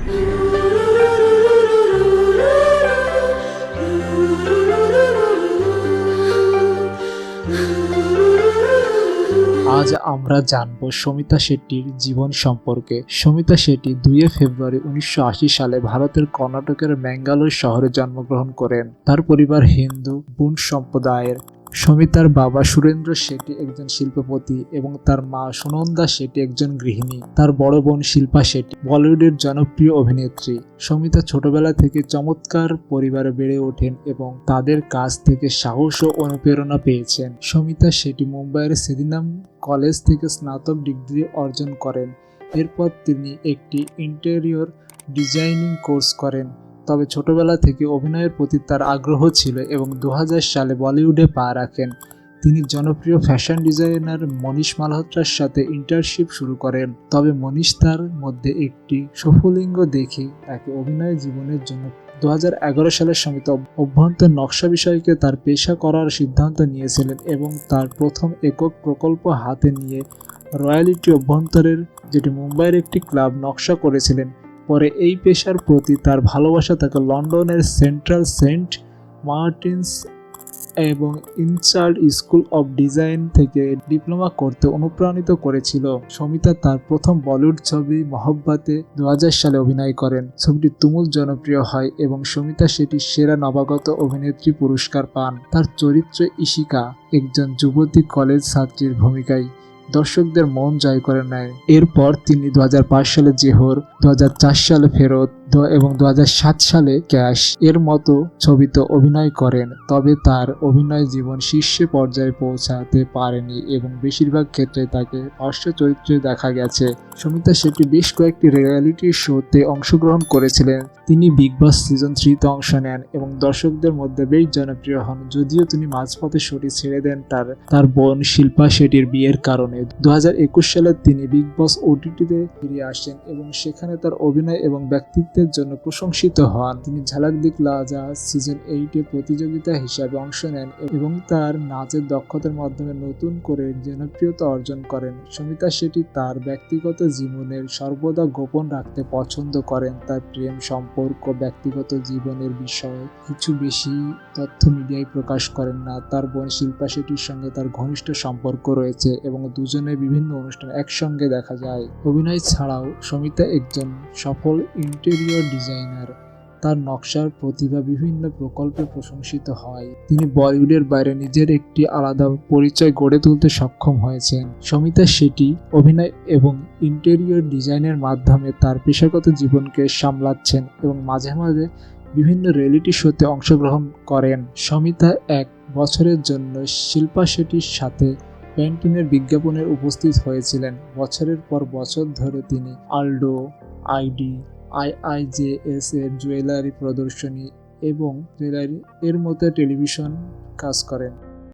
আজ আমরা জানব সমিতা শেট্টির জীবন সম্পর্কে। সমিতা শেট্টি দুই ফেব্রুয়ারি উনিশশো আশি সালে ভারতের কর্ণাটকের ম্যাঙ্গালোর শহরে জন্মগ্রহণ করেন। তার পরিবার হিন্দু, বুন সম্প্রদায়ের। সমিতার বাবা সুরেন্দ্র শেট্টি একজন শিল্পপতি এবং তার মা সুনন্দা শেট্টি একজন গৃহিণী। তার বড় বোন শিল্পা শেট্টি বলিউডের জনপ্রিয় অভিনেত্রী। সমিতা ছোটবেলা থেকে চমৎকার পরিবারে বেড়ে ওঠেন এবং তাদের কাছ থেকে সাহস ও অনুপ্রেরণা পেয়েছেন। সমিতা শেট্টি মুম্বাইয়ের সেদিনাম কলেজ থেকে স্নাতক ডিগ্রি অর্জন করেন। এরপর তিনি একটি ইন্টেরিয়র ডিজাইনিং কোর্স করেন। তবে ছোটবেলা থেকে অভিনয়ের প্রতি তার আগ্রহ ছিল এবং দু হাজার সালে বলিউডে পা রাখেন। তিনি জনপ্রিয় ফ্যাশন ডিজাইনার মনীষ মালহোত্রার সাথে ইন্টার্নশিপ শুরু করেন। তবে মনীষ তার মধ্যে একটি সফলিঙ্গ দেখে তাকে অভিনয় জীবনের জন্য দু হাজার এগারো সালের সমিত অভ্যন্তর নকশা বিষয়কে তার পেশা করার সিদ্ধান্ত নিয়েছিলেন এবং তার প্রথম একক প্রকল্প হাতে নিয়ে রয়্যালিটি অভ্যন্তরের, যেটি মুম্বাইয়ের একটি ক্লাব, নকশা করেছিলেন। পরে এই পেশার প্রতি তার ভালোবাসা তাকে লন্ডনের সেন্ট্রাল সেন্ট মার্টিনস এবং ইনচার্ড স্কুল অফ ডিজাইন থেকে ডিপ্লোমা করতে অনুপ্রাণিত করেছিল। সমিতা তার প্রথম বলিউড ছবি মহব্বতে দু সালে অভিনয় করেন। ছবিটি তুমুল জনপ্রিয় হয় এবং সমিতা সেটি সেরা নবাগত অভিনেত্রী পুরস্কার পান। তার চরিত্র ইশিকা একজন যুবতী কলেজ ছাত্রীর ভূমিকায় দর্শকদের মন জয় করে নেয়। এরপর তিনি দুহাজার পাঁচ সালে জেহর দু সালে ফেরত এবং দু হাজার সাত সালে ক্যাশ এর মতো ছবিতে অভিনয় করেন, তবে তার অভিনয় জীবন শীর্ষে পর্যায়ে পৌঁছাতে পারেনি এবং বেশিরভাগ ক্ষেত্রে তাকে পার্শ্ব চরিত্রে দেখা গেছে। সমিতা শেট্টি বেশ কয়েকটি রিয়ালিটি শোতে অংশগ্রহণ করেছিলেন। তিনি বিগ বস সিজন থ্রিতে অংশ নেন এবং দর্শকদের মধ্যে বেশ জনপ্রিয় হন, যদিও তিনি মাঝপথে শোটি ছেড়ে দেন তার তার বোন শিল্পা শেট্টির বিয়ের কারণে। দুহাজার একুশ সালে তিনি বিগ বস ওটিটিতে ফিরে আসেন এবং সেখানে তার অভিনয় এবং ব্যক্তিত্বের জন্য প্রশংসিত হন। তিনি ঝালাক দিকলা যা সিজন এইটে প্রতিযোগিতা হিসাবে অংশ নেন এবং তার নাচের দক্ষতার মাধ্যমে নতুন করে জনপ্রিয়তা অর্জন করেন। সমিতা শেট্টি তার ব্যক্তিগত জীবনের সর্বদা গোপন রাখতে পছন্দ করেন। তার প্রেম, সম্পর্ক, ব্যক্তিগত জীবনের বিষয়ে কিছু বেশি তথ্য মিডিয়ায় প্রকাশ করেন না। তার বোন শিল্পা শেট্টির সঙ্গে তার ঘনিষ্ঠ সম্পর্ক রয়েছে এবং দুজনে বিভিন্ন অনুষ্ঠানে একসঙ্গে দেখা যায়। অভিনয় ছাড়াও সমিতা একজন সফল ইন্টেরিয়র ডিজাইনার। তার নকশার প্রতিভা বিভিন্ন প্রকল্পে প্রশংসিত হয়। তিনি বলিউডের বাইরে নিজের একটি আলাদা পরিচয় গড়ে তুলতে সক্ষম হয়েছেন। সমিতা শেট্টি অভিনয় এবং ইন্টেরিয়র ডিজাইনের মাধ্যমে তার পেশাগত জীবনকে সামলাচ্ছেন এবং মাঝে মাঝে বিভিন্ন রিয়েলিটি শোতে অংশগ্রহণ করেন। সমিতা এক বছরের জন্য শিল্পা শেট্টির সাথে প্যান্টিনের বিজ্ঞাপনের উপস্থিত হয়েছিলেন। বছরের পর বছর ধরে তিনি আলডো, আইডি আইআইজেএস এর জুয়েলারি প্রদর্শনী এবং জুয়েলারি এর মতো টেলিভিশন কাজ করেন।